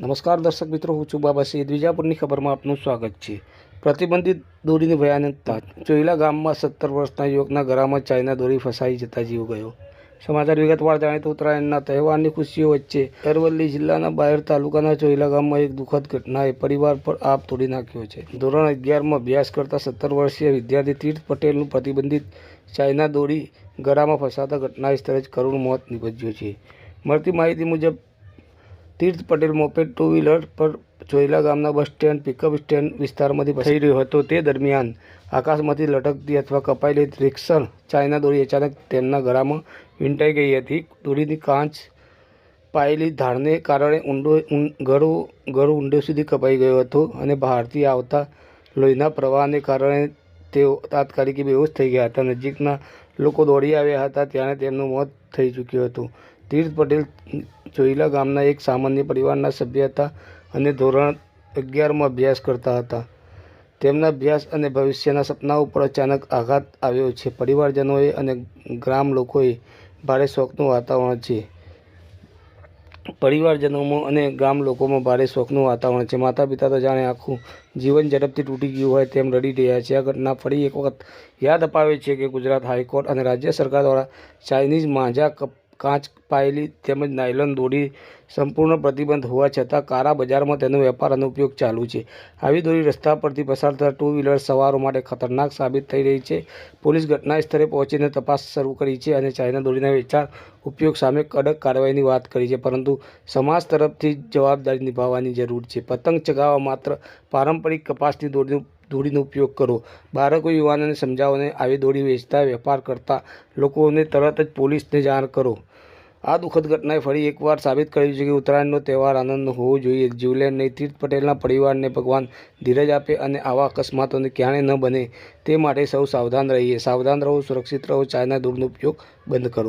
નમસ્કાર દર્શક મિત્રો, હું છું બાબા સૈયદ વિજાપુરની ખબરમાં આપનું સ્વાગત છે. પ્રતિબંધિત દોરીની ભયાનકતા, ચોઈલા ગામમાં સત્તર વર્ષના યુવકના ગળામાં ચાઇના દોરી ફસાઈ જતા જીવ ગયો. સમાચાર વિગતવાર જાણે તો ઉત્તરાયણના તહેવારની ખુશીઓ વચ્ચે અરવલ્લી જિલ્લાના બાયર તાલુકાના ચોઈલા ગામમાં એક દુઃખદ ઘટનાએ પરિવાર પર આપ તોડી નાખ્યો છે. ધોરણ અગિયારમાં અભ્યાસ કરતા સત્તર વર્ષીય વિદ્યાર્થી તીર્થ પટેલનું પ્રતિબંધિત ચાઇના દોરી ગળામાં ફસાતા ઘટના સ્થળે જ કરુણ મોત નીપજ્યું છે. મળતી માહિતી મુજબ Tirth Patel moped two wheeler પર ચોઈલા ગામના બસ સ્ટેન્ડ પિકઅપ સ્ટેન્ડ વિસ્તારમાંથી પસાઈ રહ્યો હતો તે દરમિયાન આકાશમાંથી લટકતી અથવા કપાયેલી રિક્ષર ચાઇના દોરી અચાનક તેમના ગળામાં વીંટાઈ ગઈ હતી. દોરીની કાંચ પાયેલી ધારને કારણે ઊંડો ગળું ગળું ઊંડે સુધી કપાઈ ગયો હતો અને બહારથી આવતા લોહીના પ્રવાહને કારણે તેઓ તાત્કાલિક બેહોશ થઈ ગયા હતા. નજીકના લોકો દોડી આવ્યા હતા ત્યારે તેમનું મોત થઈ ચૂક્યું હતું. તીર્થ પટેલ ચોઈલા ગામના એક સામાન્ય પરિવારના સભ્ય હતા અને ધોરણ અગિયારમાં અભ્યાસ કરતા હતા. તેમના અભ્યાસ અને ભવિષ્યના સપના ઉપર અચાનક આઘાત આવ્યો છે. પરિવારજનોએ અને ગ્રામ લોકોએ ભારે શોકનું વાતાવરણ છે. પરિવારજનોમાં અને ગામ લોકોમાં ભારે શોકનું વાતાવરણ છે. માતા પિતા તો જાણે આખું જીવન ઝડપથી તૂટી ગયું હોય તેમ રડી રહ્યા છે. આ ઘટના ફરી એક વખત યાદ અપાવે છે કે ગુજરાત હાઈકોર્ટ અને રાજ્ય સરકાર દ્વારા ચાઇનીઝ માંજા કપ કાંચ પાયેલી તેમજ નાયલોન દોરી સંપૂર્ણ પ્રતિબંધ હોવા છતાં કારા બજારમાં તેનો વેપાર અને ઉપયોગ ચાલુ છે. આવી દોરી રસ્તા પરથી પસાર થતા ટુ વ્હીલર સવારો માટે ખતરનાક સાબિત થઈ રહી છે. પોલીસ ઘટના સ્થળે પહોંચીને તપાસ શરૂ કરી છે અને ચાઇના દોરીના વેચાણ ઉપયોગ સામે કડક કાર્યવાહીની વાત કરી છે, પરંતુ સમાજ તરફથી જવાબદારી નિભાવવાની જરૂર છે. પતંગ ચગાવવા માત્ર પારંપરિક કપાસની દોરીનો દોરીનો ઉપયોગ કરો. બાળકો, યુવાનોને સમજાવોને આવી દોડી વેચતા, વેપાર કરતા લોકોને તરત જ પોલીસને જાણ કરો. આ દુઃખદ ઘટનાએ ફરી એકવાર સાબિત કર્યું છે કે ઉત્તરાયણનો તહેવાર આનંદનો હોવો જોઈએ. જીવલેણ નહીં, તીર્થ પટેલના પરિવારને ભગવાન ધીરજ આપે અને આવા અકસ્માતોને ક્યારેય ન બને તે માટે સૌ સાવધાન રહીએ. સાવધાન રહો, સુરક્ષિત રહો ચાઇના દૂરનો ઉપયોગ બંધ કરો.